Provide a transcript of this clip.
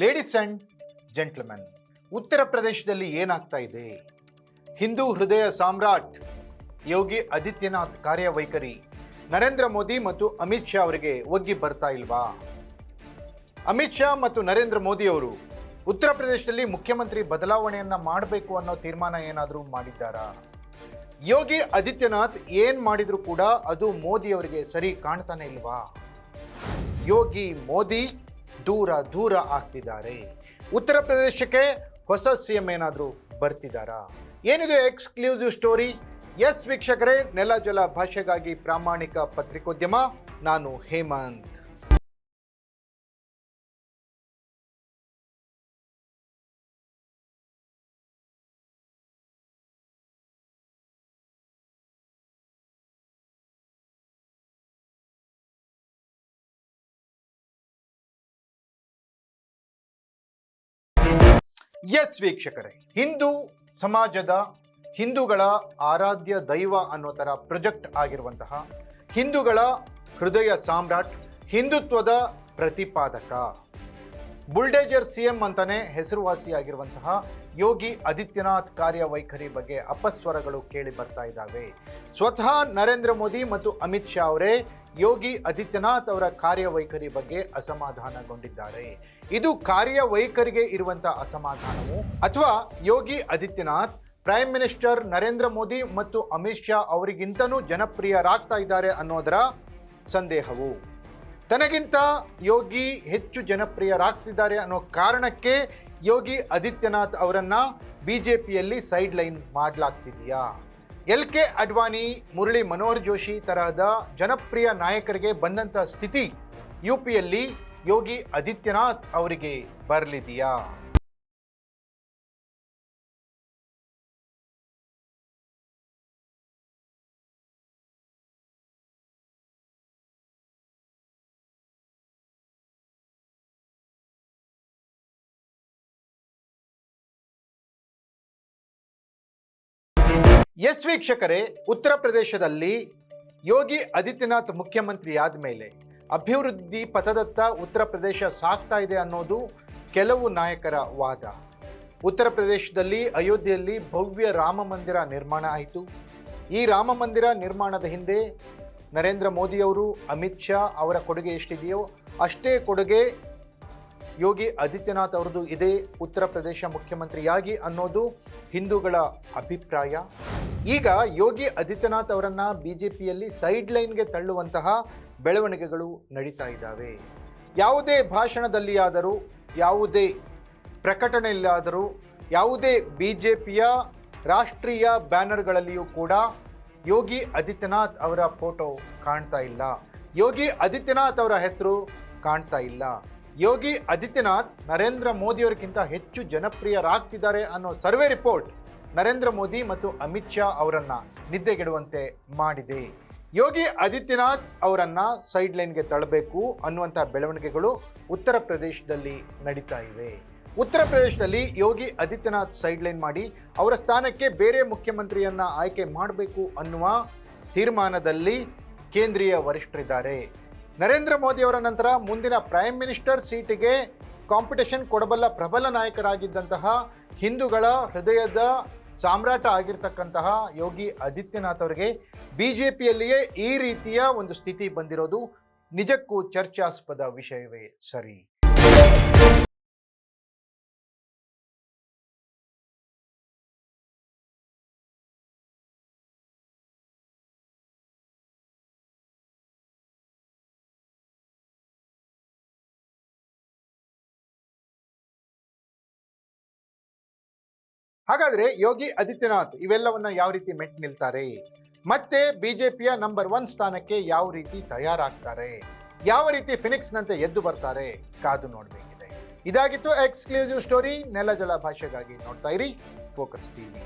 Ladies and gentlemen ಉತ್ತರ ಪ್ರದೇಶದಲ್ಲಿ ಏನಾಗ್ತಾ ಇದೆ? ಹಿಂದೂ ಹೃದಯ ಸಾಮ್ರಾಟ್ ಯೋಗಿ ಆದಿತ್ಯನಾಥ್ ಕಾರ್ಯವೈಖರಿ ನರೇಂದ್ರ ಮೋದಿ ಮತ್ತು ಅಮಿತ್ ಶಾ ಅವರಿಗೆ ಒಗ್ಗಿ ಬರ್ತಾ ಇಲ್ವಾ? ಅಮಿತ್ ಶಾ ಮತ್ತು ನರೇಂದ್ರ ಮೋದಿ ಅವರು ಉತ್ತರ ಪ್ರದೇಶದಲ್ಲಿ ಮುಖ್ಯಮಂತ್ರಿ ಬದಲಾವಣೆಯನ್ನು ಮಾಡಬೇಕು ಅನ್ನೋ ತೀರ್ಮಾನ ಏನಾದರೂ ಮಾಡಿದ್ದಾರಾ? ಯೋಗಿ ಆದಿತ್ಯನಾಥ್ ಏನು ಮಾಡಿದರೂ ಕೂಡ ಅದು ಮೋದಿ ಅವರಿಗೆ ಸರಿ ಕಾಣ್ತಾನೆ ಇಲ್ವಾ? ಯೋಗಿ ಮೋದಿ ದೂರ ದೂರ ಆಗ್ತಿದ್ದಾರೆ. ಉತ್ತರ ಪ್ರದೇಶಕ್ಕೆ ಹೊಸ ಸಿ ಎಂ ಏನಾದರೂ ಬರ್ತಿದ್ದಾರಾ ಏನಿದು ಎಕ್ಸ್ಕ್ಲೂಸಿವ್ ಸ್ಟೋರಿ ಎಸ್ ವೀಕ್ಷಕರೇ ನೆಲ ಜಲ ಭಾಷೆಗಾಗಿ ಪ್ರಾಮಾಣಿಕ ಪತ್ರಿಕೋದ್ಯಮ. ನಾನು ಹೇಮಂತ್. ಎಸ್ ವೀಕ್ಷಕರೇ ಹಿಂದೂ ಸಮಾಜದ ಹಿಂದೂಗಳ ಆರಾಧ್ಯ ದೈವ ಅನ್ನೋ ಥರ ಪ್ರೊಜೆಕ್ಟ್ ಆಗಿರುವಂತಹ ಹಿಂದೂಗಳ ಹೃದಯ ಸಾಮ್ರಾಟ್, ಹಿಂದುತ್ವದ ಪ್ರತಿಪಾದಕ. ಬುಲ್ಡೇಜರ್ ಸಿ ಎಂ ಅಂತಾನೆ ಹೆಸರುವಾಸಿಯಾಗಿರುವಂತಹ ಯೋಗಿ ಆದಿತ್ಯನಾಥ್ ಕಾರ್ಯವೈಖರಿ ಬಗ್ಗೆ ಅಪಸ್ವರಗಳು ಕೇಳಿ ಬರ್ತಾ ಇದ್ದಾವೆ. ಸ್ವತಃ ನರೇಂದ್ರ ಮೋದಿ ಮತ್ತು ಅಮಿತ್ ಶಾ ಅವರೇ ಯೋಗಿ ಆದಿತ್ಯನಾಥ್ ಅವರ ಕಾರ್ಯವೈಖರಿ ಬಗ್ಗೆ ಅಸಮಾಧಾನಗೊಂಡಿದ್ದಾರೆ. ಇದು ಕಾರ್ಯವೈಖರಿಗೆ ಇರುವಂತಹ ಅಸಮಾಧಾನವು? ಅಥವಾ ಯೋಗಿ ಆದಿತ್ಯನಾಥ್, ಪ್ರೈಮ್ ಮಿನಿಸ್ಟರ್ ನರೇಂದ್ರ ಮೋದಿ ಮತ್ತು ಅಮಿತ್ ಶಾ ಅವರಿಗಿಂತನೂ ಜನಪ್ರಿಯರಾಗ್ತಾ ಇದ್ದಾರೆ ಅನ್ನೋದರ ಸಂದೇಹವು? ತನಗಿಂತ ಯೋಗಿ ಹೆಚ್ಚು ಜನಪ್ರಿಯರಾಗ್ತಿದ್ದಾರೆ ಅನ್ನೋ ಕಾರಣಕ್ಕೆ ಯೋಗಿ ಆದಿತ್ಯನಾಥ್ ಅವರನ್ನು ಬಿ ಜೆ ಸೈಡ್ ಲೈನ್ ಮಾಡಲಾಗ್ತಿದೆಯಾ? ಎಲ್ ಕೆ ಅಡ್ವಾಣಿ, ಮುರಳಿ ಮನೋಹರ್ ಜೋಶಿ ತರಹದ ಜನಪ್ರಿಯ ನಾಯಕರಿಗೆ ಬಂದಂಥ ಸ್ಥಿತಿ ಯು ಪಿಯಲ್ಲಿ ಯೋಗಿ ಆದಿತ್ಯನಾಥ್ ಅವರಿಗೆ ಬರಲಿದೆಯಾ? ಎಸ್ ವೀಕ್ಷಕರೇ, ಉತ್ತರ ಪ್ರದೇಶದಲ್ಲಿ ಯೋಗಿ ಆದಿತ್ಯನಾಥ್ ಮುಖ್ಯಮಂತ್ರಿ ಆದಮೇಲೆ ಅಭಿವೃದ್ಧಿ ಪಥದತ್ತ ಉತ್ತರ ಪ್ರದೇಶ ಸಾಗ್ತಾ ಇದೆ ಅನ್ನೋದು ಕೆಲವು ನಾಯಕರ ವಾದ. ಉತ್ತರ ಪ್ರದೇಶದಲ್ಲಿ ಅಯೋಧ್ಯೆಯಲ್ಲಿ ಭವ್ಯ ರಾಮ ಮಂದಿರ ನಿರ್ಮಾಣ ಆಯಿತು. ಈ ರಾಮ ಮಂದಿರ ನಿರ್ಮಾಣದ ಹಿಂದೆ ನರೇಂದ್ರ ಮೋದಿಯವರು, ಅಮಿತ್ ಶಾ ಅವರ ಕೊಡುಗೆ ಎಷ್ಟಿದೆಯೋ ಅಷ್ಟೇ ಕೊಡುಗೆ ಯೋಗಿ ಆದಿತ್ಯನಾಥ್ ಅವರದು ಇದೇ ಉತ್ತರ ಪ್ರದೇಶ ಮುಖ್ಯಮಂತ್ರಿಯಾಗಿ ಅನ್ನೋದು ಹಿಂದೂಗಳ ಅಭಿಪ್ರಾಯ. ಈಗ ಯೋಗಿ ಆದಿತ್ಯನಾಥ್ ಅವರನ್ನ ಬಿಜೆಪಿಯಲ್ಲಿ ಸೈಡ್ ಲೈನ್ಗೆ ತಳ್ಳುವಂತಹ ಬೆಳವಣಿಗೆಗಳು ನಡೀತಾ ಇದ್ದಾವೆ. ಯಾವುದೇ ಭಾಷಣದಲ್ಲಿಯಾದರೂ, ಯಾವುದೇ ಪ್ರಕಟಣೆಯಲ್ಲಾದರೂ, ಯಾವುದೇ ಬಿ ಜೆ ಪಿಯ ರಾಷ್ಟ್ರೀಯ ಬ್ಯಾನರ್ಗಳಲ್ಲಿಯೂ ಕೂಡ ಯೋಗಿ ಆದಿತ್ಯನಾಥ್ ಅವರ ಫೋಟೋ ಕಾಣ್ತಾ ಇಲ್ಲ. ಯೋಗಿ ಆದಿತ್ಯನಾಥ್ ಅವರ ಹೆಸರು ಕಾಣ್ತಾ ಇಲ್ಲ. ಯೋಗಿ ಆದಿತ್ಯನಾಥ್ ನರೇಂದ್ರ ಮೋದಿಯವರಿಗಿಂತ ಹೆಚ್ಚು ಜನಪ್ರಿಯರಾಗ್ತಿದ್ದಾರೆ ಅನ್ನೋ ಸರ್ವೆ ರಿಪೋರ್ಟ್ ನರೇಂದ್ರ ಮೋದಿ ಮತ್ತು ಅಮಿತ್ ಶಾ ಅವರನ್ನ ನಿದ್ದೆಗೆಡುವಂತೆ ಮಾಡಿದೆ. ಯೋಗಿ ಆದಿತ್ಯನಾಥ್ ಅವರನ್ನ ಸೈಡ್ ಲೈನ್ಗೆ ತಳ್ಳಬೇಕು ಅನ್ನುವಂಥ ಬೆಳವಣಿಗೆಗಳು ಉತ್ತರ ಪ್ರದೇಶದಲ್ಲಿ ನಡೀತಾ ಇವೆ. ಉತ್ತರ ಪ್ರದೇಶದಲ್ಲಿ ಯೋಗಿ ಆದಿತ್ಯನಾಥ್ ಸೈಡ್ ಲೈನ್ ಮಾಡಿ ಅವರ ಸ್ಥಾನಕ್ಕೆ ಬೇರೆ ಮುಖ್ಯಮಂತ್ರಿಯನ್ನ ಆಯ್ಕೆ ಮಾಡಬೇಕು ಅನ್ನುವ ತೀರ್ಮಾನದಲ್ಲಿ ಕೇಂದ್ರೀಯ ವರಿಷ್ಠರಿದ್ದಾರೆ. ನರೇಂದ್ರ ಮೋದಿ ಅವರ ನಂತರ ಮುಂದಿನ ಪ್ರೈಮ್ ಮಿನಿಸ್ಟರ್ ಸೀಟಿಗೆ ಕಾಂಪಿಟೇಷನ್ ಕೊಡಬಲ್ಲ ಪ್ರಬಲ ನಾಯಕರಾಗಿದ್ದಂತಹ ಹಿಂದೂಗಳ ಹೃದಯದ ಸಾಮ್ರಾಟ ಆಗಿರ್ತಕ್ಕಂತಹ ಯೋಗಿ ಆದಿತ್ಯನಾಥ್ ಅವರಿಗೆ ಬಿ ಜೆ ಪಿಯಲ್ಲಿಯೇ ಈ ರೀತಿಯ ಒಂದು ಸ್ಥಿತಿ ಬಂದಿರೋದು. ನಿಜಕ್ಕೂ ಚರ್ಚಾಸ್ಪದ ವಿಷಯವೇ ಸರಿ. ಹಾಗಾದ್ರೆ ಯೋಗಿ ಆದಿತ್ಯನಾಥ್ ಇವೆಲ್ಲವನ್ನ ಯಾವ ರೀತಿ ಮೆಟ್ ನಿಲ್ತಾರೆ? ಮತ್ತೆ ಬಿಜೆಪಿಯ ನಂಬರ್ ಒನ್ ಸ್ಥಾನಕ್ಕೆ ಯಾವ ರೀತಿ ತಯಾರಾಗ್ತಾರೆ? ಯಾವ ರೀತಿ ಫಿನಿಕ್ಸ್ನಂತೆ ಎದ್ದು ಬರ್ತಾರೆ? ಕಾದು ನೋಡಬೇಕಿದೆ. ಇದಾಗಿತ್ತು ಎಕ್ಸ್ಕ್ಲೂಸಿವ್ ಸ್ಟೋರಿ ನೆಲ ಜಲ ಭಾಷೆಗಾಗಿ ನೋಡ್ತಾ ಇರಿ. Focus TV